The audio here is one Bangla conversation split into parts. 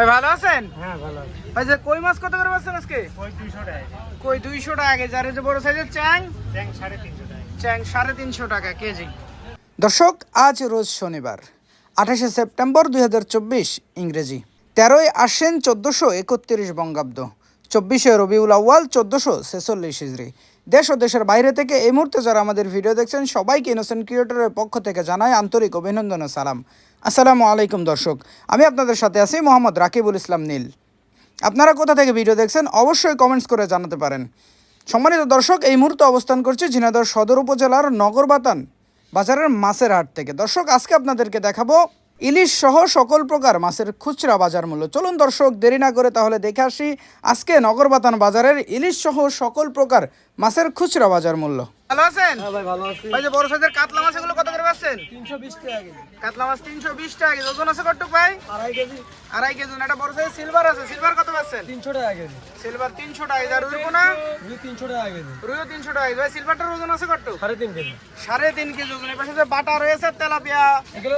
ভাই ভালো আছেন? হ্যাঁ ভালো আছে। ভাই যে কই মাছ কত করে পাচ্ছেন আজকে? টাকা কই দুইশো টাকা কেজি আর যে বড় সাইজের চ্যাং? সাড়ে তিনশো টাকা চ্যাং সাড়ে তিনশো টাকা কেজি। দর্শক আজ রোজ শনিবার আঠাশে সেপ্টেম্বর দুই হাজার চব্বিশ ইংরেজি। তেরোই আশ্বিন চোদ্দোশো একত্রিশ বঙ্গাব্দ চব্বিশে রবিউল আউ্য়াল চোদ্দোশো ছেচল্লিশ হিজড়ি। দেশ ও দেশের বাইরে থেকে এই মুহূর্তে যারা আমাদের ভিডিও দেখছেন, সবাইকে ইনোসেন্ট ক্রিয়েটরের পক্ষ থেকে জানাই আন্তরিক অভিনন্দন সালাম। আসসালামু আলাইকুম দর্শক, আমি আপনাদের সাথে আছি মোহাম্মদ রাকিবুল ইসলাম নীল। আপনারা কোথা থেকে ভিডিও দেখছেন, অবশ্যই কমেন্টস করে জানাতে পারেন। সম্মানিত দর্শক, এই মুহূর্তে অবস্থান করছি ঝিনাইদহ সদর উপজেলার নগরবাতান বাজারের মাছের হাট থেকে। দর্শক, আজকে আপনাদেরকে দেখাবো ইলিশ সহ সকল প্রকার মাছের খুচরা বাজার মূল্য। চলুন দর্শক, দেরি না করে তাহলে দেখে আসি আজকে নগরবাতান বাজারের ইলিশ সহ সকল প্রকার মাছের খুচরা বাজার মূল্য। ভালো আছেন? হ্যাঁ ভাই ভালো আছি। ভাই যে বড় সাইজের কাতলা মাছ এগুলো কত করে পাচ্ছেন টাকা কেজি। কাতলা মাছ তিনশো বিশ টাকা কেজি। ওজন আছে ভাই? আড়াই কেজি। আড়াই কেজি। বড় সাইজ সিলভার আছে। সিলভার কত পাচ্ছেন তিনশো টাকা কেজি। সিলভার তিনশো টাকা কেজি। আর রুইপোনা দুই তিনশো টাকা কেজি। রুইও তিনশো টাকা ভাই সিলভারটার ওজন আছে কত সাড়ে তিন কেজি। সাড়ে তিন কেজি ওজন। পাশে যে বাটা রয়েছে তেলাপিয়া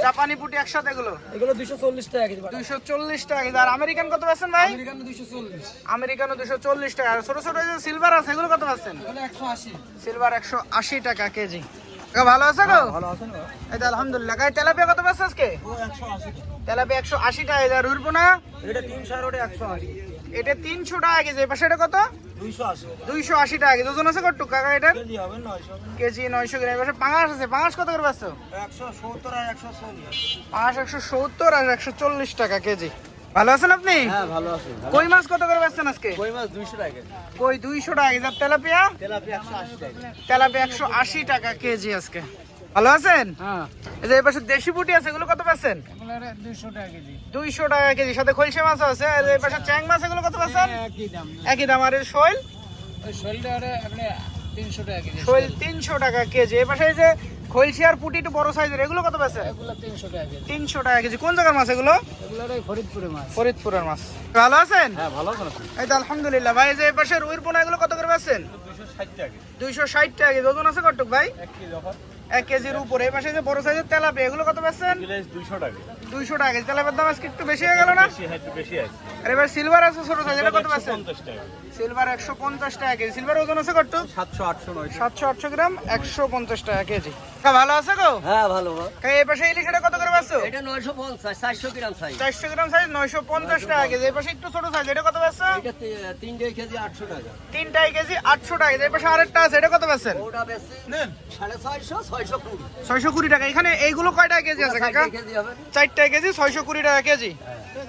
জাপানি পুটি একসাথে এগুলো। এগুলো দুইশো চল্লিশ টাকা কেজি দুইশো চল্লিশ টাকা কেজি। আর আমেরিকান কত পাচ্ছেন ভাই? আমেরিকান দুইশো চল্লিশ। আমেরিকানও দুইশো চল্লিশ টাকা। আর ছোট ছোট যে সিলভার আছে এগুলো কত পাচ্ছেন এগুলো একশো আশি। সিলভার একশো আশি টাকা কেজি। ভালো আছে গো? এই তো আলহামদুলিল্লাহ। তেলাপিয়া কত পাচ্ছে আজকে? তেলাপিয়া একশো আশি টাকা এটা তিনশো আর ওটা একশো আশি। এটা তিনশো টাকা কেজি পাশে এটা কত? দুইশো আশি। টাকা কেজি। ওজন আছে কত কাকা এটার কেজি নয়শো। KG gram. এবার পাঙাশ আছে। পাঙাশ কত করে পাচ্ছ? একশো সত্তর আর একশো চল্লিশ। পাঙাশ একশো সত্তর আর একশো চল্লিশ টাকা কেজি। ভালো আছেন আপনি? হ্যাঁ ভালো আছে। কই মাছ কত করে পাচ্ছেন আজকে? কই মাছ দুইশো টাকা কেজি। কই দুইশো টাকা আর তেলাপিয়া? তেলাপিয়া একশো আশি টাকা তেলাপিয়া কেজি আজকে। ভালো আছেন? হ্যাঁ। এই যে এপাশে দেশি পুটি আছে এগুলো কত পাচ্ছেন এগুলো দুইশো টাকা কেজি। দুইশো টাকা কেজি। সাথে খলসে মাছ আছে আর এই পাশে চ্যাং মাছ এগুলো কত পাচ্ছেন একই দাম। একই দাম। আর এই শৈল? ওই শরীরটা আপনি তিনশো টাকা কেজি। শৈল তিনশো টাকা কেজি। এই পাশে এই যে খলসি আর পুটি একটু বড় সাইজের এগুলো কত পাচ্ছেন এগুলো তিনশো টাকা কেজি। তিনশো টাকা কেজি। কোন জায়গার মাছ এগুলো? এগুলো ওই ফরিদপুরে মাছ। ফরিদপুরের মাছ। ভালো আছেন? হ্যাঁ ভালো আছে না এই তো আলহামদুলিল্লাহ। ভাই এই যে পাশে রুইর পোনা এগুলো কত করে দুশো ষাট টাকা দুইশো ষাট টাকা কেজি। ওজন আছে কটুক ভাই? এক কেজি অফার। এক কেজির উপরে। এই পাশে যে বড় সাইজের তেলাপিয়া এগুলো কত পাচ্ছেন দুইশো টাকা দুইশো টাকা কেজি। তেলাপিয়ার দাম আজকে একটু বেশি হয়ে গেল না? বেশি বেশি আছে। আর এবার সিলভার আছে ছোট সাইজ এটা কত পাচ্ছেন? পঞ্চাশ টাকা। সিলভার একশো পঞ্চাশ টাকা কেজি। সিলভার ওজন আছে কত সাতশো আটশো নয়শো। সাতশো আটশো গ্রাম একশো পঞ্চাশ টাকা কেজি। কা ভালো আছে গো? হ্যাঁ ভালো কা এই পাশে ইলিশ এটা কত করে এটা নয়শো পঞ্চাশ চারশো গ্রাম সাইজ চারশো গ্রাম সাইজ নয়শো পঞ্চাশ টাকা কেজি। এই পাশে একটু ছোট সাইজ এটা কত এটা তি- তিনটে কেজি আটশো টাকা। তিনটাই কেজি আটশো টাকা কেজি। এই পাশে আরেকটা আছে এটা কত পাচ্ছেন? ওটা বেশি। সাড়ে ছয়শো ছয়শো কুড়ি। টাকা। এখানে এইগুলো কয়টা কেজি আছে কাকা? ষাট কেজি হবে। চারটা কেজি ছয়শো কুড়ি টাকা কেজি।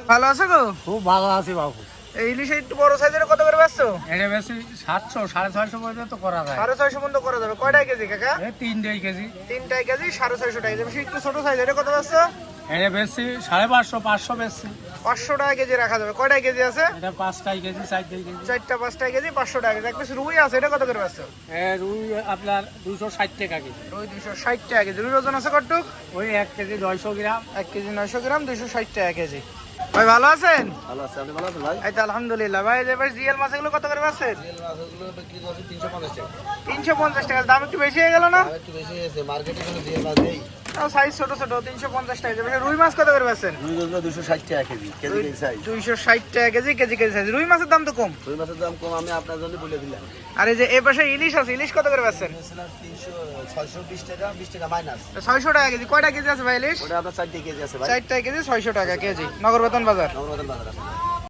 ভালো আছে গো? খুব ভালো আছে বাবু। এই ইলিশ একটু বড় সাইজের কত করে পাচ্ছ এটা বেশি সাতশো সাড়ে ছয়শো পর্যন্ত করা যায়। সাড়ে ছয়শো পর্যন্ত করা যাবে। কয়টা কেজি কাকা? এই তিন কেজি। তিনটাই কেজি সাড়ে ছয়শো টাকা কেজি। একটু ছোট সাইজ এটা কত পাচ্ছ এটা বেশি সাড়ে পাঁচশো পাঁচশো বেশি। পাঁচশো টাকা কেজি রাখা যাবে। কয়টা কেজি আছে? এটা পাঁচটাই কেজি চারটাই কেজি। চারটা পাঁচটা কেজি পাঁচশো টাকা কেজি। এক পিস রুই আছে এটা কত করে পাচ্ছ এ রুই আপনার দুশো ষাট টাকা কেজি। রুই দুশো ষাট টাকা কেজি। রুই ওজন আছে কটুক ওই এক কেজি নয়শো গ্রাম। এক কেজি নয়শো গ্রাম দুশো ষাট টাকা কেজি। ভাই ভালো আছেন? ভালো আছে আপনি ভালো আছেন ভাই? এই তো আলহামদুলিল্লাহ। ভাই এবার জিএল মাছগুলো কত করে পাচ্ছেন? তিনশো পঞ্চাশ টাকা। দাম একটু বেশি হয়ে গেল না? একটু বেশি হয়েছে মার্কেটে কোনো জিএল মাছ নেই। সাইজ ছোট ছোট টাকা রুই মাছ কত করে কেজি দুশো টাকা কেজি কেজি কেজি সাইজ দুইশো ষাট টাকা কেজি কেজি কেজি সাইজ রুই মাছের দাম তো কম। দুই মাছের দাম কম আমি আপনার জন্য বলে দিলাম। আর এই যে পাশে ইলিশ আছে ইলিশ কত করে পাচ্ছেন তিনশো ছয়শো বিশ টাকা বিশ টাকা মাইনাস ছয়শো টাকা কেজি কয়টা কেজি আছে ভাই ইলিশ? ওটা আপনার কেজি আছে ভাই। চারটা কেজি ছয়শো টাকা কেজি। নগরবেতন বাজার।